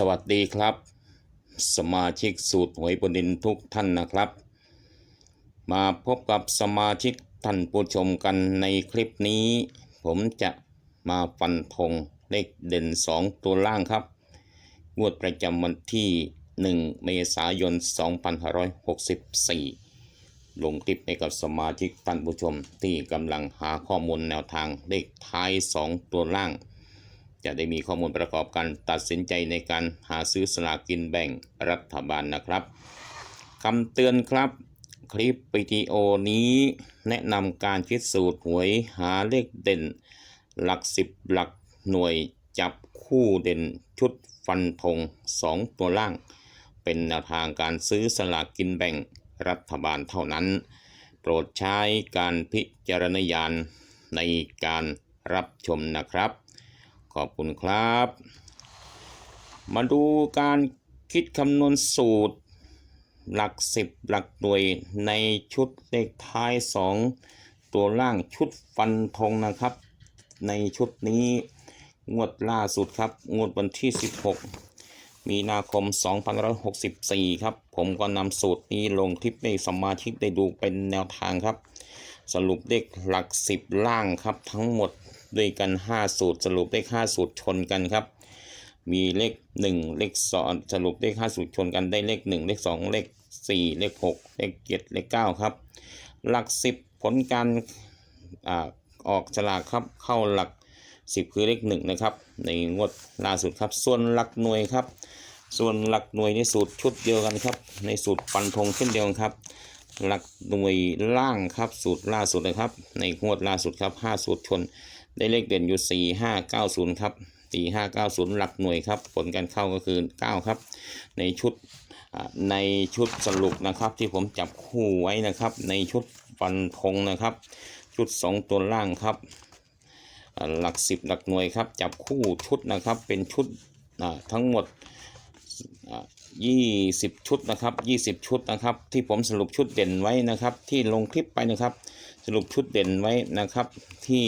สวัสดีครับ สมาชิกสูตรหวยบนดินทุกท่านนะครับ มาพบกับสมาชิกท่านผู้ชมกันในคลิปนี้ ผมจะมาฟันธงเลขเด่น 2 ตัวล่างครับ งวดประจำวันที่ 1 เมษายน 2564 ลงคลิปให้กับสมาชิกท่านผู้ชมที่กำลังหาข้อมูลแนวทางเลขท้าย 2 ตัวล่าง จะได้มีข้อมูลประกอบการตัดสินใจในการหาซื้อสลากกินแบ่งรัฐบาลนะครับคำเตือนครับคลิปวิดีโอนี้แนะนำการคิดสูตรหวยหาเลขเด่น หลักสิบหลักหน่วยจับคู่เด่นชุดฟันธง2 ตัวล่าง เป็นแนวทางการซื้อสลากกินแบ่งรัฐบาลเท่านั้น โปรดใช้การพิจารณญาณในการรับชมนะครับ อบคุณครับ มาดูการคิดคำนวณสูตร หลักสิบหลักหน่วยในชุดเลขท้าย 2 ตัวล่างชุดฟันธงนะครับ ในชุดนี้งวดล่าสุดครับ งวดวันที่ 16 มีนาคม 2564 ครับ ผมก็นำสูตรนี้ลงคลิปให้สมาชิกได้ดูเป็นแนวทางครับ สรุปเลขหลักสิบล่างครับทั้งหมด ด้วยกัน 5 สูตร สรุปเลข5สูตรชนกันครับ มีเลข 1 เลข2สรุปเลข5สูตรชนกันได้เลข 1 เลข 2 เลข 4 เลข 6 เลข 7 เลข 9 ครับ หลัก 10 ผลการอาออกฉลากครับเข้าหลัก 10 คือเลข 1 นะครับ ในงวดล่าสุดครับ ส่วนหลักหน่วยครับ ส่วนหลักหน่วยในสูตรชุดเดียวกันครับ ในสูตรฟันธงเช่นเดียวกันครับหลักหน่วยล่างครับสูตรล่าสุดนะครับ ในงวดล่าสุดครับ 5 สูตรชน ได้เลขเด่นอยู่ 4 5 9 0 ครับ 4 5 9 0 หลักหน่วยครับ ผลการเข้าก็คือ 9 ครับ ในชุดในชุดสรุปนะครับที่ผมจับคู่ไว้นะครับ ในชุดฟันธงนะครับ ชุด 2 ตัวล่างครับ หลัก 10 หลักหน่วยครับ จับคู่ชุดนะครับเป็นชุดทั้งหมดยี่สิบชุดนะครับยี่สิบชุดนะครับ ที่ผมสรุปชุดเด่นไว้นะครับ ที่ลงคลิปไปนะครับ สรุปชุดเด่นไว้นะครับที่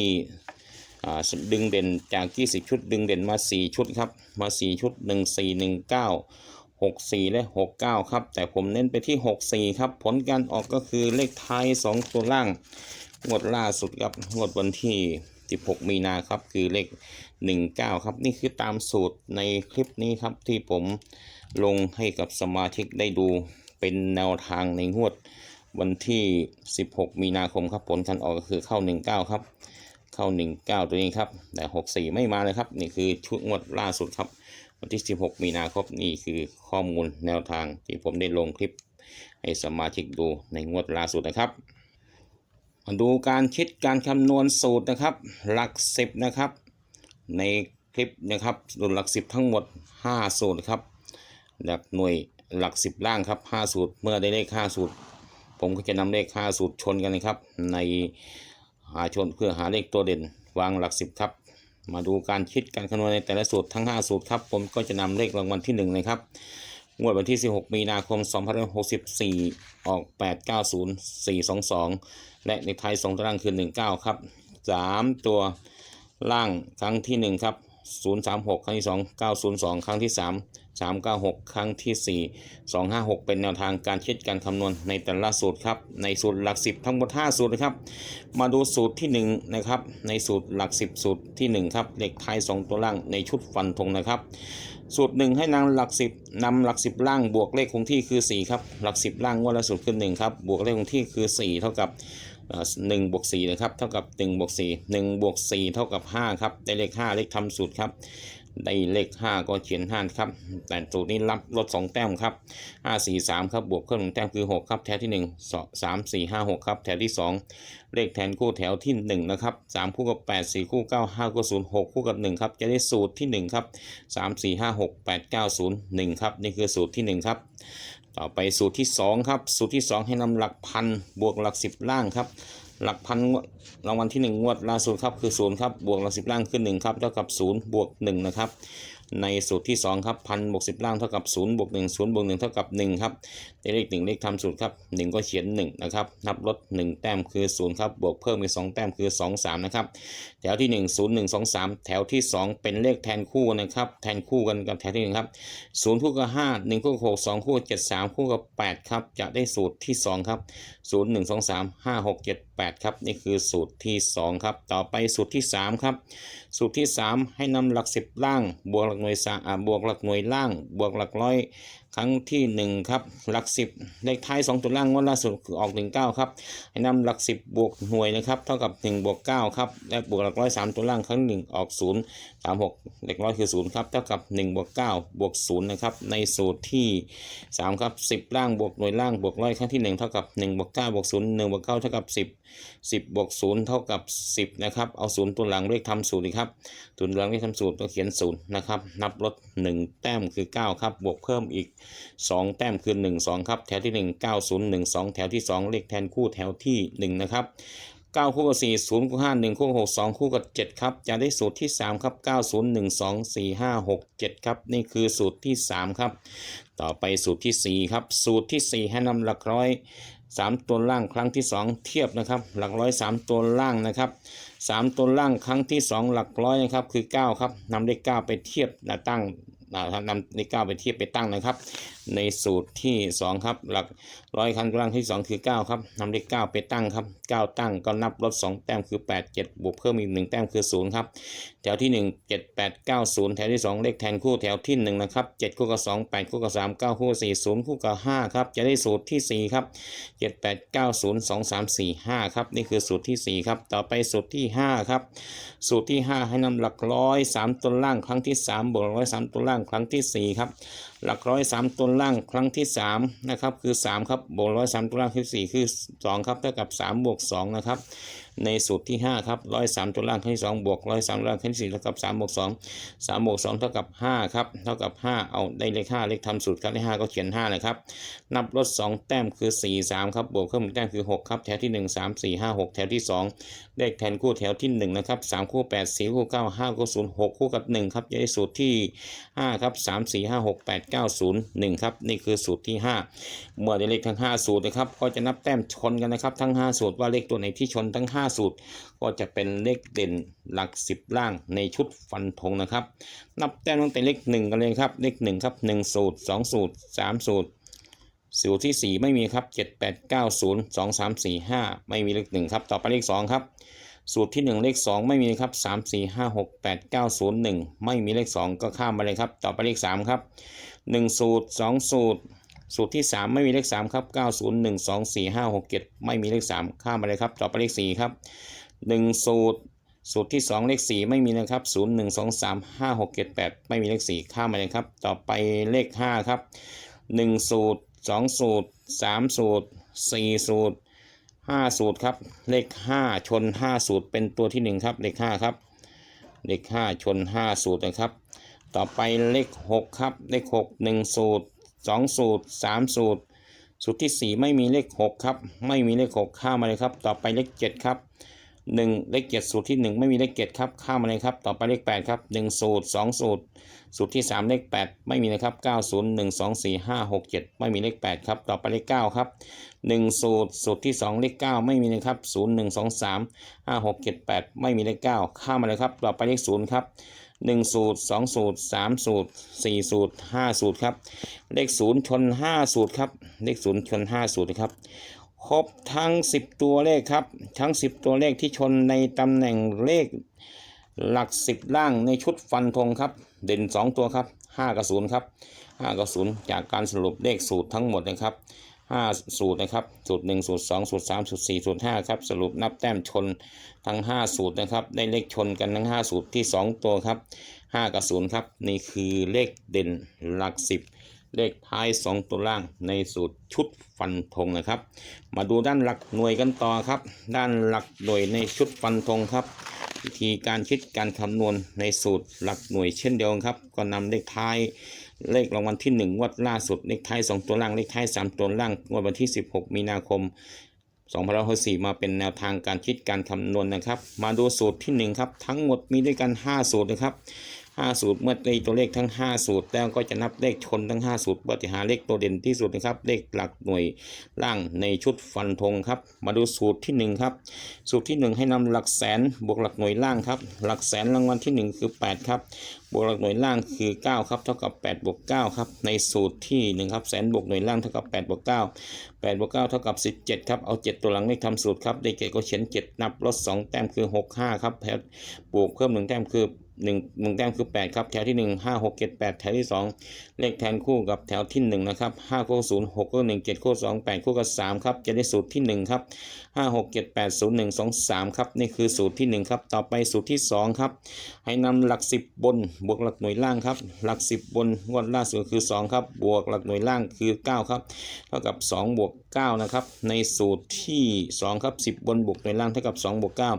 ดึงเด่นจากยี่สิบชุด ดึงเด่นมาสี่ชุดครับ มาสี่ชุดหนึ่งสี่หนึ่งเก้าหกสี่และหกเก้าครับ แต่ผมเน้นไปที่หกสี่ครับ ผลการออกก็คือเลขท้ายสองตัวล่าง งวดล่าสุดครับ งวดวันที่ 16 มีนาครับ คือเลข 19 ครับ นี่คือตามสูตรในคลิปนี้ครับ ที่ผมลงให้กับสมาชิกได้ดูเป็นแนวทางในงวดวันที่ 16 มีนาคมครับ ผลการออกก็คือเข้า 19 ครับ เข้า 19 ตัวนี้ครับ แต่ 64 ไม่มาเลยครับ นี่คือชุดงวดล่าสุดครับ วันที่ 16 มีนาคมนี่คือข้อมูลแนวทางที่ผมได้ลงคลิปให้สมาชิกดูในงวดล่าสุดนะครับ มาดูการคิดการคำนวณสูตรนะครับ หลักสิบนะครับ ในคลิปนะครับสูตรหลักสิบทั้งหมด 5 สูตรครับ หลักหน่วยหลักสิบล่างครับ 5 สูตร เมื่อได้เลข5สูตร ผมก็จะนำเลข5สูตรชนกันนะครับใน หาชนเพื่อหาเลขตัวเด่น วางหลักสิบครับ มาดูการคิดการคำนวณในแต่ละสูตรทั้ง 5 สูตรครับ ผมก็จะนำเลขรางวัลที่1นะครับงวดวันที่ 16 มีนาคม 2564 ออก 890 422 และในไทย2ตารางคือ 19 ครับ 3 ตัวล่างครั้งที่ 1 ครับ 036 ครั้งที่ 2 902 ครั้งที่ 3 396 ครั้งที่ 4 256 เป็นแนวทางการคิดการคำนวณในแต่ละสูตรครับ ในสูตรหลัก 10 ทั้งหมด5สูตรนะครับ มาดูสูตรที่ 1 นะครับ ในสูตรหลัก 10 สูตรที่ 1 ครับเลขท้าย 2 ตัวล่างในชุดฟันธงนะครับ สูตรหนึ่งให้นำหลักสิบนำหลักสิบล่างบวกเลขคงที่คือ 4 ครับ หลักสิบล่างงวดละสูตรคือ1ครับ บวกเลขคงที่คือ 4 เท่ากับ หนึ่งบวกสี่นะครับเท่ากับ1บวก4 1บวก4เท่ากับ5ครับได้เลข 5 เลขทำสูตรครับได้เลข 5 ก็เขียน5ครับแต่สูตรนี้รับลด2แต้มครับ5 4 3ครับบวกเพิ่มหนึ่งแต้มคือ 6 ครับแถวที่ 1 3 4 5 6ครับแถวที่ 2 เลขแทนคู่แถวที่1นะครับ3คู่กับ8 4 คู่ 9 5คู่0 6 คู่กับ1ครับจะได้สูตรที่1ครับ3 4 5 6 8 9 0 1ครับนี่คือสูตรที่1ครับ ต่อไปสูตรที่ 2 ครับ สูตรที่ 2 ให้นำหลักพันบวกหลัก 10 ล่างครับ หลักพันรางวัลที่ 1 งวดล่าสุดครับคือ 0 ครับ บวกหลัก 10 ล่างขึ้น1ครับเท่ากับ 0 บวก 1 นะครับ ในสูตรที่สองครับพันบวกสิบล่างเท่ากับศูนย์บวกหนึ่งศูนย์บวกหนึ่งเท่ากับหนึ่งครับในเลขหนึ่งเลขทำสูตรครับหนึ่งก็เขียนหนึ่งนะครับนับลดหนึ่งแต้มคือศูนย์ครับบวกเพิ่มอีกสองแต้มคือสองสามนะครับแถวที่หนึ่งศูนย์หนึ่งสองสามแถวที่สองเป็นเลขแทนคู่นะครับแทนคู่กันกับแถวที่หนึ่งครับศูนย์คู่กับห้าหนึ่งคู่กับหกสองคู่กับเจ็ดสามคู่กับแปดครับจะได้สูตรที่สองครับ ศูนย์หนึ่งสองสามห้าหกเจ็ดแปดครับ นี่คือสูตรที่สองครับ ต่อไปสูตรที่สามครับ สูตรที่ 3 ให้นำหลัก 10 ล่าง บวกหลักหน่วยสาอ่าบวกหลักหน่วยล่าง บวกหลักร้อย ครั้งที่1ครับ หลัก10เลขท้าย2ตัวล่างงวดล่าสุดคือออก19ครับให้นำหลัก10บบวกหน่วยนะครับ เท่ากับ1บวก9ครับ และบวกหลักร้อย3ตัวล่างครั้ง1ออก0 3 6เลขร้อยคือ0ครับ เท่ากับ1บวก9บวก0นะครับ ในสูตรที่3ครับ10ล่างบวกหน่วยล่างบวกร้อยครั้งที่1เท่ากับ1บวก9บวก0 1บวก9เท่ากับ10 10บวก0เท่ากับ10นะครับ เอา0ตัวหลังเลขทำสูตรดีครับศูนย์หลังที่ทำสูตรก็เขียนศูนย์นะครับ นับลด1แต้มคือ9ครับ บวกเพิ่มอีก2 แต้มคือ 1 2 ครับ แถวที่ 1 9 0 1 2 แถวที่ 2 เลขแทนคู่แถวที่ 1 นะครับ9คู่กับ4 0คู่5 1คู่กับ6 2คู่กับ7ครับจะได้สูตรที่3ครับ9 0 1 2 4 5 6 7ครับนี่คือสูตรที่3ครับ ต่อไปสูตรทีสี่4ครับ สูตรทีสี่4ให้นำหลักร้อย3ตัวล่างครั้งที่2เทียบนะครับหลักร้อย3ตัวล่างนะครับ3ตัวล่างครั้งที่2หลักร้อยนะครับคือ9ครับนำเลข9ไปเทียบนะตั้ง นะนำเลข9ไปเทียบไปตั้งนะครับ ในสูตรที่ 2 ครับ หลักร้อยครั้งล่างที่ 2 คือ 9 ครับนำเลข9ไปตั้งครับ 9 ตั้งก็นับลด2แต้มคือ 8 7 บวกเพิ่มอีก 1 แต้มคือ 0 ครับ แถวที่ 1 7 8 9 0 แถวที่ 2 เลขแทนคู่แถวที่ 1 นะครับ 7 คู่กับ 2 8 คู่กับ 3 9 คู่กับ4 0 คู่กับ 5 ครับ จะได้สูตรทีสี่4 ครับ 7 8 9 0 2 3 4 5 ครับ นี่คือสูตรทีสี่ 4 ครับ ต่อไปสูตรที่ 5 ครับ สูตรที่ 5 ให้นำหลักร้อย 3 ตัวล่างครั้งที่ 3 บวกร้อย3ตัวล่างครั้งทีสี่4 ครับ หลักร้อย 3 ตัวล่างครั้งที่3นะครับคือ 3 ครับบวกร้อยสามตัวล่างที่4คือ 2 ครับเท่ากับ 3 บวก 2 นะครับ ในสูตรที่5ครับร้อยสามตัวล่างครั้งที่2บวกร้อยสามตัวล่างครั้งที่4เท่ากับ3บวก2 3บวก2เท่ากับ5ครับเท่ากับ 5 เอาได้เลข5เลขทำสูตรครับเลข5ก็เขียน5เลยครับนับลด 2 แต้มคือ 4 3ครับบวกเพิ่มอีกแต้มคือ 6 ครับแถวที่ 1 3 4 5 6 แถวที่ 2 เลขแทนคู่แถวที่ 1 นะครับ 3 คู่ 8 4 คู่ 9 5 คู่ 0 6 คู่กับ 1 ครับจะได้สูตรที่ 5 ครับ 3 4 5 6 8 9 0 1 ครับ นี่คือสูตรที่ 5 เมื่อได้เลขทั้ง 5 สูตรนะครับก็จะนับแต้มชนกันนะครับทั้ง 5 สูตรว่าเลขตัวไหนที่ชนทั้ง 5สูตร ก็จะเป็นเลขเด่นหลัก 10 ล่างในชุดฟันธงนะครับ นับแต้มตั้งแต่เลข1กันเลยครับ เลข1ครับ 1 สูตร 2 สูตร 3 สูตร สูตรที่ 4 ไม่มีครับ 7 8 9 0 2 3 4 5 ไม่มีเลข1ครับ ต่อไปเลข2ครับ สูตรที่ 1 เลข 2 ไม่มีครับ3 4 5 6 8 9 0 1 ไม่มีเลข 2 ก็ข้ามมาเลยครับ ต่อไปเลข3ครับ 1 สูตร 2 สูตร สูตรที่ 3 ไม่มีเลข3ครับ9 0 1 2 4 5 6 7 ไม่มีเลข 3 ข้ามมาเลยครับต่อไปเลข4ครับ1 สูตร สูตรที่ 2 เลข 4 ไม่มีนะครับ 0 1 2 3 5 6 7 8 ไม่มีเลข 4 ข้ามมาเลยครับ ต่อไปเลข 5 ครับ 1 สูตร 2 สูตร 3 สูตร 4 สูตร 5 สูตรครับ เลข 5 ชน 5 สูตรเป็นตัวที่ 1 ครับ เลข 5 ครับ เลข 5 ชน 5 สูตรนะครับ ต่อไปเลข 6 ครับ เลข 6 1 สูตร 2 สูตร3สูตรสูตรที่ 4 ไม่มีเลข 6 ครับ ไม่มีเลข 6 ข้ามมาเลยครับ ต่อไปเลข 7 ครับ 1 เลข 7 สูตรที่ 1 ไม่มีเลข 7 ครับ ข้ามมาเลยครับ ต่อไปเลข 8 ครับ 1 สูตร 2 สูตร สูตรที่ 3 เลข 8 ไม่มีนะครับ 9 0 1 2 4 5 6 7 ไม่มีเลข 8 ครับ ต่อไปเลข 9 ครับ 1 สูตร สูตรที่ 2 เลข 9 ไม่มีนะครับ 0 1 2 3 5 6 7 8 ไม่มีเลข 9 ข้ามมาเลยครับ ต่อไปเลข 0 ครับ 1 สูตร 2 สูตร 3 สูตร 4 สูตร 5 สูตรครับ เลข 0 ชน 5 สูตรครับ เลข 0 ชน 5 สูตรนะครับ ครบทั้ง 10 ตัวเลขครับ ทั้ง 10 ตัวเลขที่ชนในตำแหน่งเลขหลัก 10 ล่างในชุดฟันธงครับ เด่น 2 ตัวครับ 5 กับ 0 ครับ 5 กับ 0 จากการสรุปเลขสูตรทั้งหมดนะครับ 5 สูตรนะครับ สูตร 1 สูตร 2 สูตร 3 สูตร 4 สูตร 5 ครับ สรุปนับแต้มชนทั้ง 5 สูตรนะครับ ได้เลขชนกันทั้ง 5 สูตรที่ 2 ตัวครับ 5 กับ 0 ครับ นี่คือเลขเด่นหลัก 10 เลขท้าย 2 ตัวล่างในสูตรชุดฟันธงนะครับ มาดูด้านหลักหน่วยกันต่อครับ ด้านหลักหน่วยในชุดฟันธงครับวิธีการคิดการคำนวณในสูตรหลักหน่วยเช่นเดียวกันครับ ก็นำเลขท้าย เลขรางวัลที่1งวดล่าสุดเลขท้าย2ตัวล่างเลขท้าย3ตัวล่างงวดวันที่ 16 มีนาคม2564มาเป็นแนวทางการคิดการคำนวณนะครับ มาดูสูตรที่ 1 ครับ ทั้งหมดมีด้วยกัน 5 สูตรนะครับ 5 สูตรเมื่อตีตัวเลขทั้ง 5 สูตร แล้วก็จะนับเลขชนทั้ง 5 สูตรเพื่อจะหาเลขตัวเด่นที่สุดนะครับ เลขหลักหน่วยล่างในชุดฟันธงครับ มาดูสูตรที่ 1 ครับ สูตรที่ 1 ให้นำหลักแสนบวกหลักหน่วยล่างครับ หลักแสนรางวัลที่ 1 คือ 8 ครับ บวกหลักหน่วยล่างคือ 9 ครับ เท่ากับ8บวก9ครับ ในสูตรที่ 1 ครับ แสนบวกหน่วยล่างเท่ากับ8บวก9 8บวก9เท่ากับ 17 ครับ เอา 7 ตัวหลังเลขทำสูตรครับ ได้เกตก็เขียน7 นับลด2แต้มคือ 6 5 ครับแถวบวกเพิ่ม 1 แต้มคือ 1 1แต้มคือ8ครับแถวที่1 5 6 7 8แถวที่2เลขแทนคู่กับแถวที่1นะครับ5คู่0 6คู่1 7คู่2 8คู่กับ3ครับจะได้สูตรที่1ครับ5 6 7 8 0 1 2 3 ครับ นี่คือสูตรที่ 1 ครับ ต่อไปสูตรที่ 2 ครับ ให้นำหลัก 10 บน บวกหลักหน่วยล่างครับ หลัก 10 บนงวดล่าสุดคือ 2 ครับ บวกหลักหน่วยล่างคือ 9 ครับ เท่ากับ 2 บวก 9 นะครับ ในสูตรที่ 2 ครับ 10 บนบวกหน่วยล่างเท่ากับ 2 บวก 9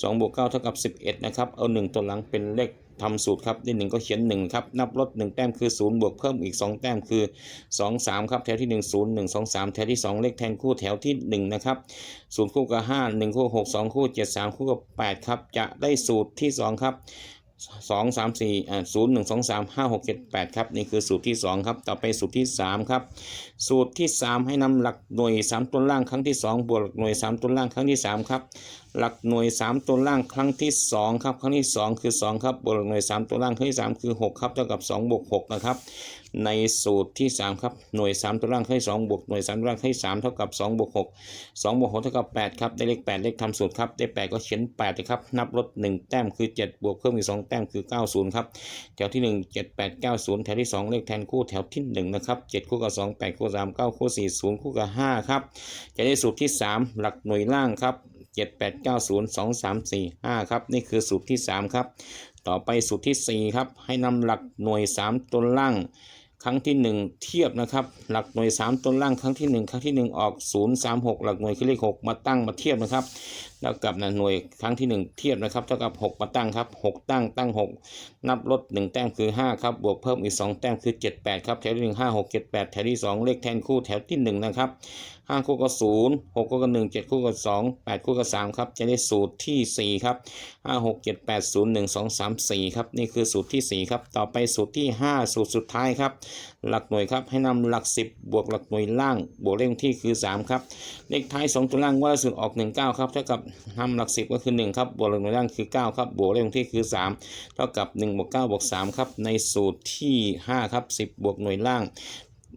2 บวก 9 เท่ากับ 11 นะครับ เอา 1 ตัวหลังเป็นเลข ทำสูตรครับที่1ก็เขียน1ครับนับลด1แต้มคือ0บวกเพิ่มอีก2แต้มคือ2 3ครับแถวที่1 0 1 2 3แถวที่2เลขแทนคู่แถวที่1นะครับศูนย์คู่กับ5 1คู่6 2คู่7 3คู่กับ8ครับจะได้สูตรที่2ครับ สองสามสี่อ่าศูนย์หนึ่งสองสามห้าหกเจ็ดแปดครับ นี่คือสูตรที่สองครับ ต่อไปสูตรที่สามครับ สูตรที่สามให้นำหลักหน่วยสามตัวล่างครั้งที่สองบวกหลักหน่วยสามตัวล่างครั้งที่สามครับ หลักหน่วยสามตัวล่างครั้งที่สองครับ ครั้งที่สองคือสองครับ บวกหลักหน่วยสามตัวล่างครั้งที่สามคือหกครับ เท่ากับสองบวกหกนะครับ ในสูตรที่สามครับ หน่วยสามตัวล่างครั้งที่สองบวกหน่วยสามตัวล่างครั้งที่สามเท่ากับสองบวกหกสองบวกหกเท่ากับแปดครับ ได้เลขแปดเลขทำสูตรครับ ได้แปดก็เขียนแปดนะครับ นับลดหนึ่งแต้มคือเจ็ดบวกเพิ่มอีกสองแต้มคือเก้าศูนย์ครับ แถวที่ 1 7 8 9 0 แถวที่ 2 เลขแทนคู่แถวที่ 1 นะครับ 7 คู่กับ 2 8 คู่3 9 คู่ 4 0 คู่กับ 5 ครับ จะได้สูตรที่ 3 หลักหน่วยล่างครับ7 8 9 0 2 3 4 5 ครับ นี่คือสูตรที่ 3 ครับ ต่อไปสูตรที่ 4 ครับ ให้นำหลักหน่วย 3 ตัวล่าง ครั้งที่ 1 เทียบนะครับ หลักหน่วย 3 ต้นล่างครั้งที่ 1 ครั้งที่ 1 ออก 0 3 6 หลักหน่วยคือเลข 6 มาตั้งมาเทียบนะครับ แล้วกับนะหน่วยครั้งที่ 1 เทียบนะครับเท่ากับ 6 มาตั้งครับ 6 ตั้งตั้ง 6 นับลด 1 แต้มคือ 5 ครับ บวกเพิ่มอีก 2 แต้มคือ 7 8 ครับ แถวที่ 1 5 6 7 8 แถวที่ 2 เลขแทนคู่แถวที่ 1 นะครับ5คู่กับ0 6คู่กับ1 7 คู่กับ 2 8 คู่กับ 3 ครับ จะได้สูตรที่ 4 ครับ 5 6 7 8 0 1 2 3 4 ครับ นี่คือสูตรที่ 4 ครับ ต่อไปสูตรที่ 5 สูตรสุดท้ายครับหลักหน่วยครับให้นำหลัก 10 บวกหลักหน่วยล่าง บวกเลขที่คือ 3 ครับ เลขท้าย 2 ตัวล่างว่าสุดออก 1 9 ครับเท่ากับทำหลัก 10 ก็คือ 1 ครับ บวกหลักหน่วยล่างคือ 9 ครับ บวกเลขที่คือ 3 เท่ากับ1บวก9บวก3ครับในสูตรที่ 5 ครับ 10 บวกหน่วยล่าง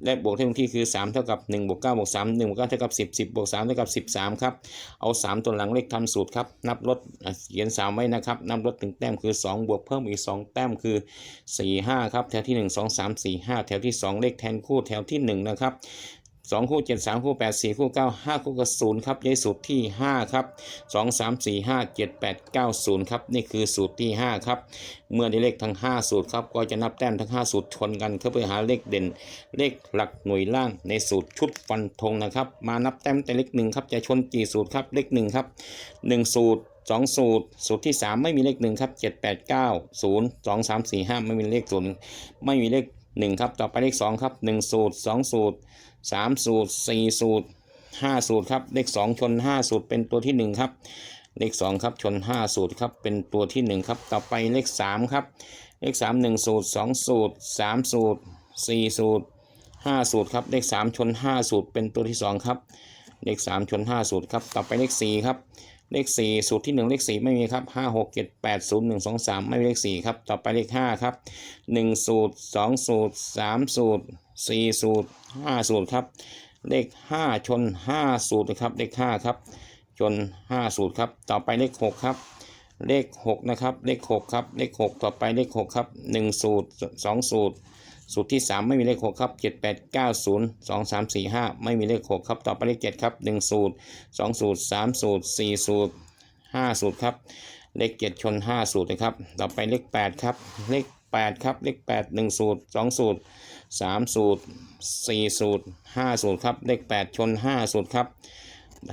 และบวกเลขที่คือ 3 เท่ากับ1บวก9บวก3 1บวก9เท่ากับ 10 10บวก3เท่ากับ 13 ครับ เอา 3 ตัวหลังเลขทำสูตรครับ นับลดเขียน 3 ไว้นะครับ นับลดถึงแต้มคือ 2 บวกเพิ่มอีก 2 แต้มคือ 4 5 ครับ แถวที่ 1 2 3 4 5 แถวที่ 2 เลขแทนคู่แถวที่ 1 นะครับ 2คู่7 3คู่8 4คู่9 5คู่กับ0ครับย้สูตรที่5ครับ2 3 4 5 7 8 9 0ครับนี่คือสูตรที่5ครับเมื่อได้เลขทั้ง5สูตรครับก็จะนับแต้มทั้ง5สูตรชนกันเพื่อไปหาเลขเด่น เลขหลักหน่วยล่างในสูตรชุดฟันธงนะครับ มานับแต้มแต่เลขหนึ่งครับจะชนกี่สูตรครับเลขหนึ่งครับ1สูตร2สูตร สูตรที่3ไม่มีเลข1ครับ7 8 9 0 2 3 4 5ไม่มีเลขศูนย์ไม่มีเลข1ครับต่อไปเลข2ครับ1สูตร2สูตร 3สูตร4สูตร5สูตรครับเลข2ชน5สูตรเป็นตัวที่1ครับเลข2ครับชน5สูตรครับเป็นตัวที่1ครับต่อไปเลข3ครับเลข3 1สูตร2สูตร3สูตร4สูตร5สูตรครับเลข3ชน5สูตรเป็นตัวที่2ครับเลข3ชน5สูตรครับต่อไปเลข4ครับเลข4สูตรที่1เลข4ไม่มีครับ5 6 7 8 0 1 2 3ไม่มีเลข4ครับต่อไปเลข5ครับ1สูตร2สูตร3สูตร 4สูตร5สูตรครับ เลข5ชน5สูตรนะครับ เลข5ครับ ชน5สูตรครับ ต่อไปเลข6ครับ เลข6นะครับ เลข6ครับ เลข6ต่อไปเลข6ครับ1สูตร2สูตร สูตรที่3ไม่มีเลข6ครับ7 8 9 0 2 3 4 5ไม่มีเลข6ครับ ต่อไปเลข7ครับ1สูตร2สูตร3สูตร4สูตร5สูตรครับ เลข7ชน5สูตรนะครับ ต่อไปเลข8ครับ เลข8ครับ เลข8 1สูตร2สูตร 3สูตร4สูตร5สูตรครับ เลข8ชน5สูตรครับ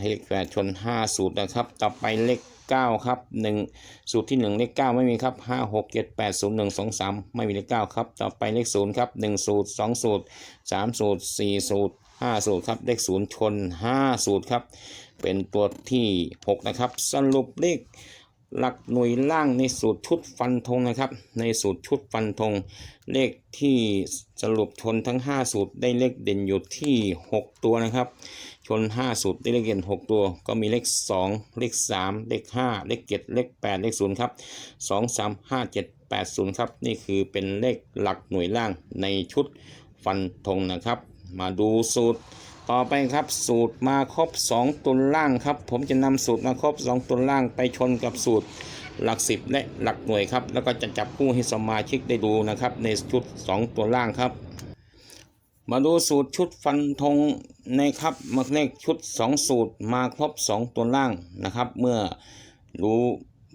เลข8ชน5สูตรนะครับ ต่อไปเลข9ครับ1สูตรที่1เลข9ไม่มีครับ5 6 7 8 0 1 2 3ไม่มีเลข9ครับ ต่อไปเลข0ครับ1สูตร2สูตร3สูตร4สูตร5สูตรครับเลข0ชน5สูตรครับ เป็นตัวที่6นะครับ สรุปเลข หลักหน่วยล่างในสูตรชุดฟันธงนะครับ ในสูตรชุดฟันธง เลขที่สรุปชนทั้ง 5 สูตรได้เลขเด่นอยู่ที่ 6 ตัวนะครับ ชน 5 สูตรได้เลขเด่น 6 ตัว ก็มีเลข 2 เลข 3 เลข 5 เลข 7 เลข 8 เลข 0 ครับ 2 3 5 7 8 0 ครับ นี่คือเป็นเลขหลักหน่วยล่างในชุดฟันธงนะครับ มาดูสูตร ต่อไปครับสูตรมาครบ 2 ตัวล่างครับ ผมจะนำสูตรมาครบ 2 ตัวล่างไปชนกับสูตรหลัก 10 และหลักหน่วยครับ แล้วก็จะจับคู่ให้สมาชิกได้ดูนะครับ ในชุด 2 ตัวล่างครับ มาดูสูตรชุดฟันธงในครับมาเลขชุด 2 สูตรมาครบ 2 ตัวล่างนะครับ เมื่อรู้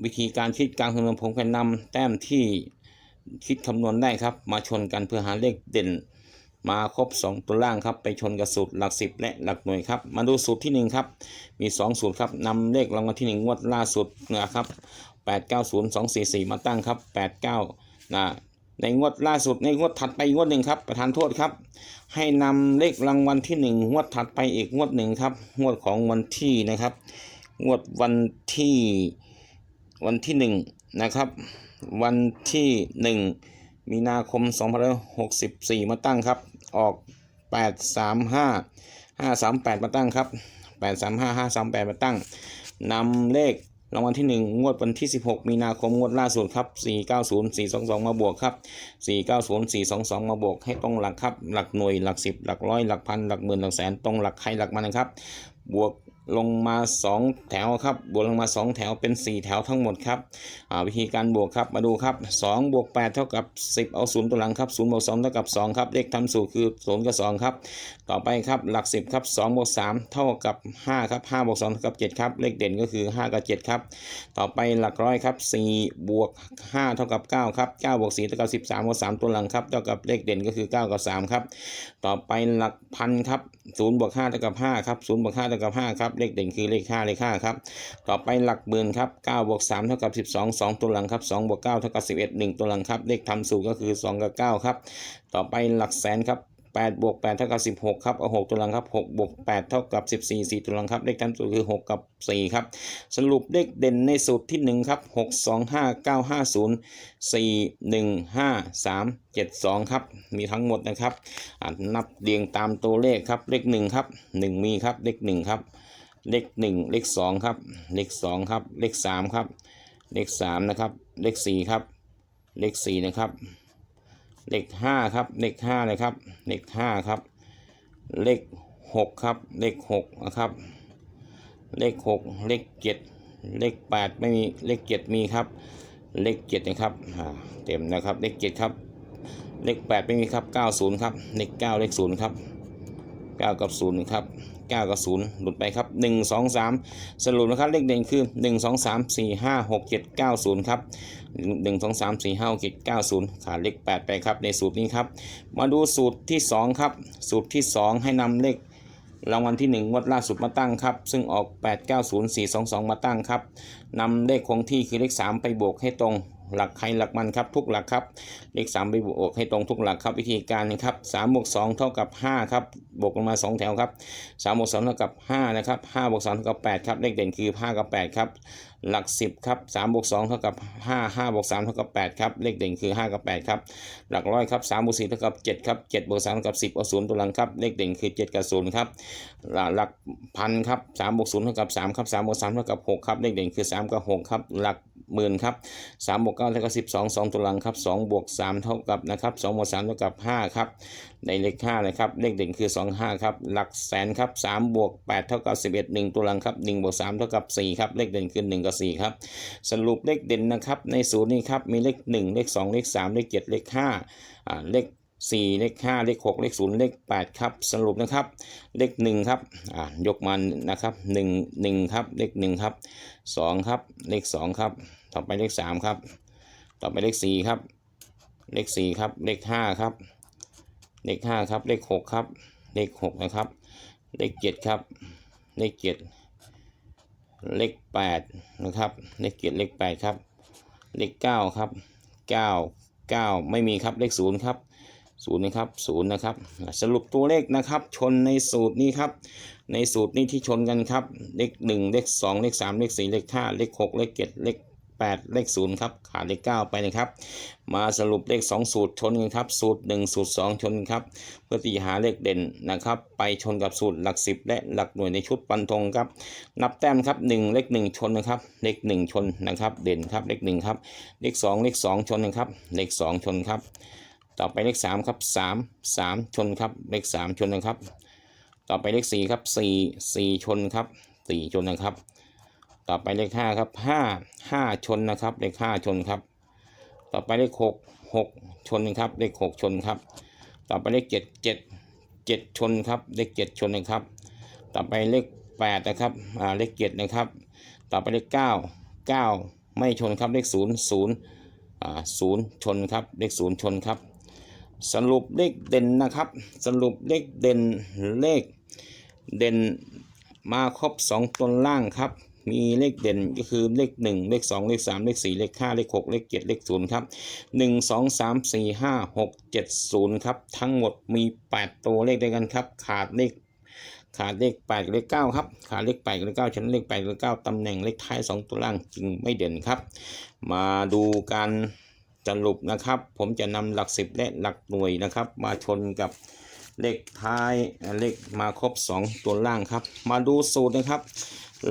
วิธีการคิดการคำนวณผมก็นำแต้มที่คิดคำนวณได้ครับ มาชนกันเพื่อหาเลขเด่น มาครบ 2 ตัวล่างครับ ไปชนกับสูตรหลัก 10 และหลักหน่วยครับ มาดูสูตรทีหนึ่1 ครับ มี 2 สูตรครับนำเลขรางวัลที่ 1 งวดล่าสุดนะครับ 890244 มาตั้งครับ 89นะในงวดล่าสุดในงวดถัดไปงวดหนึ่งครับประธานโทษครับ ให้นำเลขรางวัลที่ 1 งวดถัดไปอีกงวดหนึ่งครับงวดของวันที่นะครับ งวดวันที่วันที่ 1 นะครับ วันที่ 1 มีนาคม2564 มาตั้งครับ ออก 835 538 มาตั้งครับ 835 538 มาตั้งนำเลขรางวัลที่ 1 งวดวันที่ 16 มีนาคมงวดล่าสุดครับ 490 422 มาบวกครับ 490 422 มาบวกให้ตรงหลักครับ หลักหน่วยหลัก 10 หลักร้อยหลักพันหลักหมื่นหลักแสนตรงหลักใครหลักมันนะครับ บวก ลงมา 2 แถวครับ บวกลงมา 2 แถวเป็น 4 แถวทั้งหมดครับวิธีการบวกครับมาดูครับ2บวก8เท่ากับ 10 เอา0ตัวหลังครับ0บวก2เท่ากับ2ครับเลขทำสูตรคือ0กับ2ครับต่อไปครับหลัก 10ครับ2บวก3เท่ากับ5ครับ5บวก2เท่ากับ7ครับเลขเด่นก็คือ 5 กับ 7 ครับ ต่อไปหลักร้อยครับ4บวก5เท่ากับ9ครับ9บวก4เท่ากับ 13บวก3ตัวหลังครับเท่ากับเลขเด่นก็คือ 9 กับ3ครับต่อไปหลักพันครับ0บวก5เท่ากับ5ครับ0บวก5เท่ากับ5ครับเลขเด่นคือเลข 5 เลข 5 ครับ ต่อไปหลักหมื่นครับ9บวก3เท่ากับ 12 2 ตัวหลังครับ2บวก9เท่ากับ11 1 ตัวหลังครับ เลขทำสูตรก็คือ 2 กับ 9 ครับ ต่อไปหลักแสนครับ8บวก8เท่ากับ 16 ครับ เอา 6 ตัวหลังครับ6บวก8เท่ากับ 14 4 ตัวหลังครับ เลขทำสูตรคือ 6 กับ 4 ครับ สรุปเลขเด่นในสูตรที่ 1 ครับ 6 2 5 9 5 0 4 1 5 3 7 2 ครับ มีทั้งหมดนะครับ นับเรียงตามตัวเลขครับ เลข 1 ครับ 1 มีครับ เลข 1 ครับ เลข1เลข2ครับ เลข2ครับ เลข3ครับ เลข3นะครับ เลข4ครับ เลข4นะครับ เลข5ครับ เลข5นะครับ เลข5ครับ เลข6ครับ เลข6นะครับ เลข6เลข7เลข8ไม่มี เลข7มีครับ เลข7นะครับอ่าเต็มนะครับ เลข7ครับ เลข8ไม่มีครับ90ครับ เลข9เลข0ครับ9กับ0ครับ 9กับ0หลุดไปครับ 1 2 3 สรุปนะครับเลขเด่นคือ 1 2 3 4 5 6 7 9 0 ครับ 1 2 3 4 5 6 7 9 0 ขาดเลข 8 ไปครับในสูตรนี้ครับ มาดูสูตรที่ 2 ครับ สูตรที่ 2 ให้นำเลขรางวัลที่1งวดล่าสุดมาตั้งครับ ซึ่งออก 8 9 0 4 2 2 มาตั้งครับนำเลขคงที่คือเลข 3 ไปบวกให้ตรง หลักใครหลักมันครับทุกหลักครับเลข3ไปบวกให้ตรงทุกหลักครับวิธีการนะครับ3บวก2เท่ากับ5ครับบวกลงมา 2 แถวครับ3บวก2เท่ากับ5นะครับ5บวก2เท่ากับ8ครับเลขเด่นคือ5กับ8ครับ หลัก 10ครับ3บวก2เท่ากับ 5 5บวก3เท่ากับ8ครับเลขเด่นคือ 5 กับ8ครับหลักร้อยครับ3บวก4เท่ากับ7ครับ7บวก3เท่ากับ 10เอา0ตัวหลังครับเลขเด่นคือ 7 กับ0ครับหลักพันครับ3บวก0เท่ากับ3ครับ3บวก3เท่ากับ6ครับเลขเด่นคือ 3 กับ6ครับหลักหมื่นครับ3บวก9เท่ากับ12 2ตัวหลังครับ2บวก3เท่ากับนะครับ2บวก3เท่ากับ5ครับ ในเลข5นะครับ เลขเด่นคือ 2 5 ครับ หลักแสนครับ3บวก8เท่ากับ11 1 ตัวหลังครับ1บวก3เท่ากับ4ครับ เลขเด่นคือ 1 กับ 4 ครับ สรุปเลขเด่นนะครับ ในสูตรนี้ครับ มีเลข 1 เลข 2 เลข 3 เลข 7 เลข5อ่าเลข4เลข5เลข6เลข0เลข8ครับ สรุปนะครับ เลข1ครับอ่ายกมานะครับ1 1ครับเลข1ครับ2ครับเลข2ครับ ต่อไปเลข3ครับ ต่อไปเลข4ครับ เลข4ครับ เลข5ครับ เลข5ครับ เลข6ครับ เลข6นะครับ เลข7ครับ เลข7เลข8นะครับ เลข7เลข8ครับ เลข9ครับ9 9ไม่มีครับ เลข0ครับศูนย์นะครับศูนย์นะครับ สรุปตัวเลขนะครับ ชนในสูตรนี้ครับ ในสูตรนี้ที่ชนกันครับ เลขหนึ่งเลขสองเลขสามเลขสี่เลขห้าเลขหกเลขเจ็ดเลข 8 เลข 0 ครับ ขาดเลข 9 ไปนะครับ มาสรุปเลข 2 สูตรชนกันครับ สูตร 1 สูตร 2ชนกันครับ เพื่อที่หาเลขเด่นนะครับ ไปชนกับสูตรหลัก 10 และหลักหน่วยในชุดปันธงครับ นับแต้มครับ 1 เลข 1 ชนนะครับ เลข 1 ชนนะครับ เด่นครับ เลข 1 ครับ เลข 2 เลข 2 ชนนะครับ เลข 2 ชนครับ ต่อไปเลข 3 ครับ 3 3 ชนครับ เลข 3 ชนนะครับ ต่อไปเลข 4 ครับ 4 4 ชนครับ 4 ชนนะครับ ต่อไปเลข5ครับ5 5ชนนะครับเลข5ชนครับ ต่อไปเลข6 6ชนครับเลข6ชนครับ ต่อไปเลข7 7 7ชนครับเลข7ชนนะครับ ต่อไปเลข8นะครับอ่าเลข7นะครับ ต่อไปเลข9 9ไม่ชนครับเลข0 0อ่า0ชนครับเลข0ชนครับ สรุปเลขเด่นนะครับ สรุปเลขเด่นเลขเด่นมาครบ2ตัวล่างครับ มีเลขเด่นก็คือเลข 1 เลข 2 เลข 3 เลข 4 เลข 5 เลข 6 เลข 7 เลข 0 ครับ 1 2 3 4 5 6 7 0 ครับ ทั้งหมดมี 8 ตัวเลขด้วยกันครับ ขาดเลขขาดเลข8กับเลข9ครับ ขาดเลข8กับเลข9ฉะนั้นเลข8กับเลข9ตำแหน่งเลขท้าย 2 ตัวล่างจึงไม่เด่นครับ มาดูการสรุปนะครับ ผมจะนำหลัก 10 และหลักหน่วยนะครับ มาชนกับเลขท้ายเอ่อเลขมาครบ 2 ตัวล่างครับ มาดูสูตรนะครับ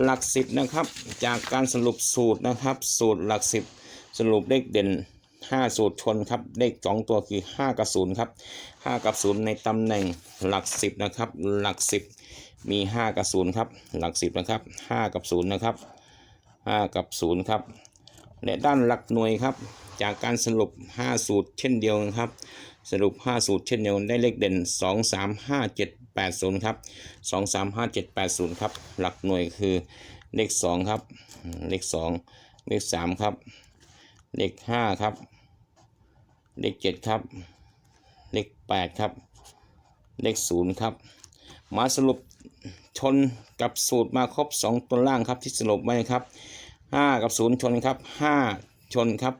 หลัก10นะครับ จากการสรุปสูตรนะครับ สูตรหลัก10สรุปเลขเด่น 5 สูตรชนครับเลข2ตัวคือ 5 กับ0ครับ5กับ 0 ในตำแหน่งหลัก 10 นะครับ หลัก 10 มี 5 กับ0ครับหลัก 10 นะครับ 5 กับ 0 นะครับ 5 กับ 0 ครับ และด้านหลักหน่วยครับ จากการสรุป 5 สูตรเช่นเดียวกันครับ สรุป 5 สูตรเช่นเดียวกันได้เลขเด่น 2 3 5 7 8 0ครับ2 3 5 7 8 0ครับหลักหน่วยคือเลข2ครับเลข2เลข3ครับเลข5ครับเลข7ครับเลข8ครับเลข0ครับมาสรุปชนกับสูตรมาครบ 2 ตัวล่างครับที่สรุปไว้ครับ 5 กับ 0 ชนครับ 5 ชนครับ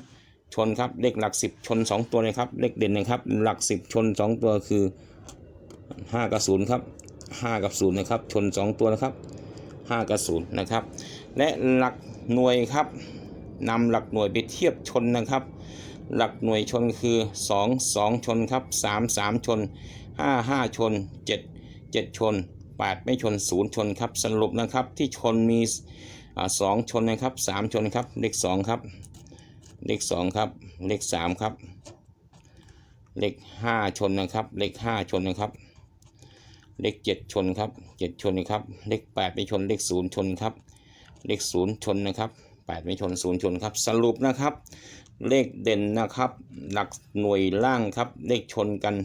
0 ชนครับเลขหลัก 10 ชน 2 ตัวเลยครับเลขเด่นนะครับหลัก 10 ชน 2 ตัวคือ 5กับ0ครับ5กับ0นะครับ ชน2ตัวนะครับ5กับ0นะครับ และหลักหน่วยครับนำหลักหน่วยไปเทียบชนนะครับ หลักหน่วยชนคือ 2 2 ชนครับ 3 3 ชน 5 5 ชน 7 7 ชน 8 ไม่ชน 0 ชนครับ สรุปนะครับที่ชนมีอ่าสองชนนะครับสามชนครับ เลขสองครับ เลขสองครับ เลขสามครับ เลขห้าชนนะครับ เลขห้าชนนะครับ เลขเจ็ดชนครับเจ็ดชนนะครับ เลขแปดไม่ชน เลขศูนย์ชนครับ เลขศูนย์ชนนะครับแปดไม่ชนศูนย์ชนครับ สรุปนะครับ เลขเด่นนะครับ หลักหน่วยล่างครับ เลขชนกัน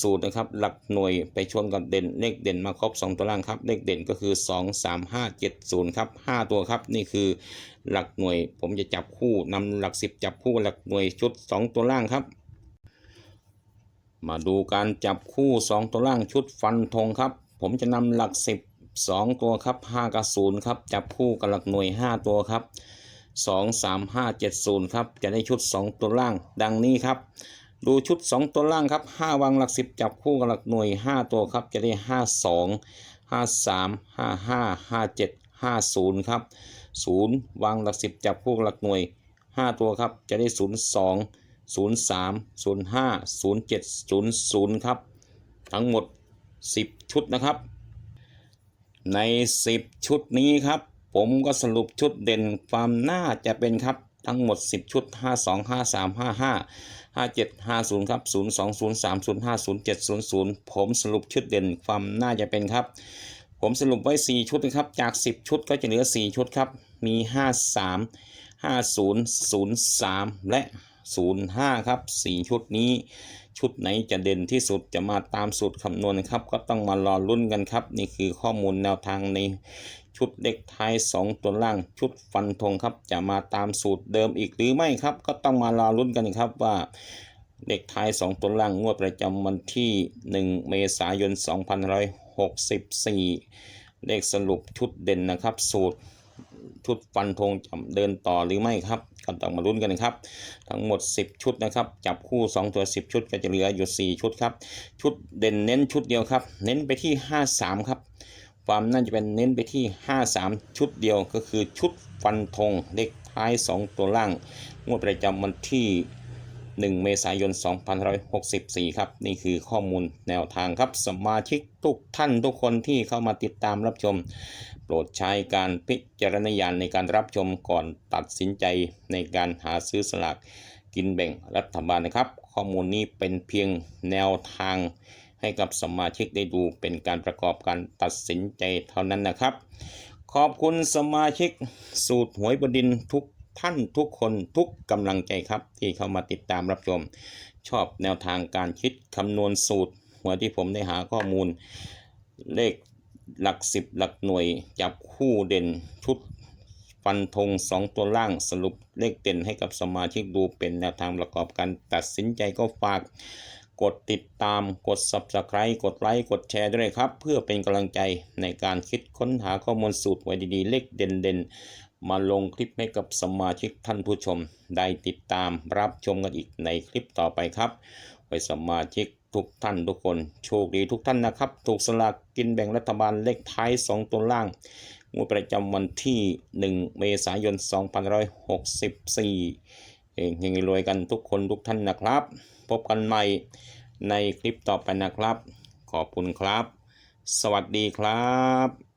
สูตรนะครับ หลักหน่วยไปชนกับเด่น เลขเด่นมาครบ 2 ตัวล่างครับ เลขเด่นก็คือ 2 3 5 7 0ครับ5ตัวครับ นี่คือหลักหน่วย ผมจะจับคู่นำหลัก 10 จับคู่หลักหน่วยชุด 2 ตัวล่างครับ มาดูการจับคู่ 2 ตัวล่างชุดฟันธงครับ ผมจะนำหลัก 10 2 ตัวครับ5กับ0ครับ จับคู่กับหลักหน่วย 5 ตัวครับ 2 3 5 7 0ครับ จะได้ชุด 2 ตัวล่าง ดังนี้ครับ ดูชุด 2 ตัวล่างครับ 5 วางหลัก 10 จับคู่กับหลักหน่วย 5 ตัวครับ จะได้ 5 2 5 3 5 5 5 7 5 0ครับ0วางหลัก 10 จับคู่กับหลักหน่วย 5 ตัวครับ จะได้ 0 2 0 3 0 5 0 7 0 0 ครับ ทั้งหมด 10 ชุดนะครับ ใน 10 ชุดนี้ครับ ผมก็สรุปชุดเด่นความน่าจะเป็นครับทั้งหมด 10 ชุด 52 53 55 57 50 ครับ 02 03 05 07 00 ผมสรุปชุดเด่นความน่าจะเป็นครับ ผมสรุปไว้ 4 ชุดนะครับ จาก 10 ชุดก็จะเหลือ 4 ชุดครับ มี 53 50 03 และ 05 ครับ 4 ชุดนี้ ชุดไหนจะเด่นที่สุดจะมาตามสูตรคำนวณครับ ก็ต้องมารอลุ้นกันครับ นี่คือข้อมูลแนวทางในชุดเลขท้าย 2 ตัวล่าง ชุดฟันธงครับ จะมาตามสูตรเดิมอีกหรือไม่ครับ ก็ต้องมารอลุ้นกันครับว่าเลขท้าย 2 ตัวล่างงวดประจำวันที่ 1 เมษายน 2564 เลขสรุปชุดเด่นนะครับ สูตร ชุดฟันธงจะเดินต่อหรือไม่ครับก็ต้องมาลุ้นกันนะครับ ทั้งหมด 10 ชุดนะครับ จับคู่ 2 ตัว 10 ชุดก็จะเหลืออยู่ 4 ชุดครับ ชุดเด่นเน้นชุดเดียวครับ เน้นไปที่ 53 ครับ ความน่าจะเป็นเน้นไปที่ 53 ชุดเดียวก็คือชุดฟันธงเลขท้าย 2 ตัวล่าง งวดประจำวันที่ 1 เมษายน 2564 ครับ นี่คือข้อมูลแนวทางครับ สมาชิกทุกท่านทุกคนที่เข้ามาติดตามรับชม รดใช้การพิจารณญาณในการรับชมก่อนตัดสินใจในการหาซื้อสลากกินแบ่งรัฐบาลนะครับ ข้อมูลนี้เป็นเพียงแนวทางให้กับสมาชิกได้ดูเป็นการประกอบการตัดสินใจเท่านั้นนะครับ ขอบคุณสมาชิกสูตรหวยบดินทุกท่านทุกคนทุกกำลังใจครับ ที่เข้ามาติดตามรับชม ชอบแนวทางการคิดคำนวณสูตรหัวที่ผมได้หาข้อมูลเลข หลักสิบหลักหน่วยจับคู่เด่นชุดฟันธงสองตัวล่างสรุปเลขเด่นให้กับสมาชิกดูเป็นแนวทางประกอบการตัดสินใจก็ฝาก กดติดตามกด Subscribe กดไลค์กดแชร์ด้วยครับ เพื่อเป็นกำลังใจในการคิดค้นหาข้อมูลสูตรไว้ดีๆ เลขเด่นๆ มาลงคลิปให้กับสมาชิกท่านผู้ชม ได้ติดตามรับชมกันอีกในคลิปต่อไปครับ ไว้สมาชิก ทุกท่านทุกคนโชคดีทุกท่านนะครับ ถูกสลากกินแบ่งรัฐบาลเลขท้าย 2 ตัวล่างงวดประจำวันที่ 1 เมษายน 2564 เองยังรวยกันทุกคนทุกท่านนะครับ พบกันใหม่ในคลิปต่อไปนะครับ ขอบคุณครับ สวัสดีครับ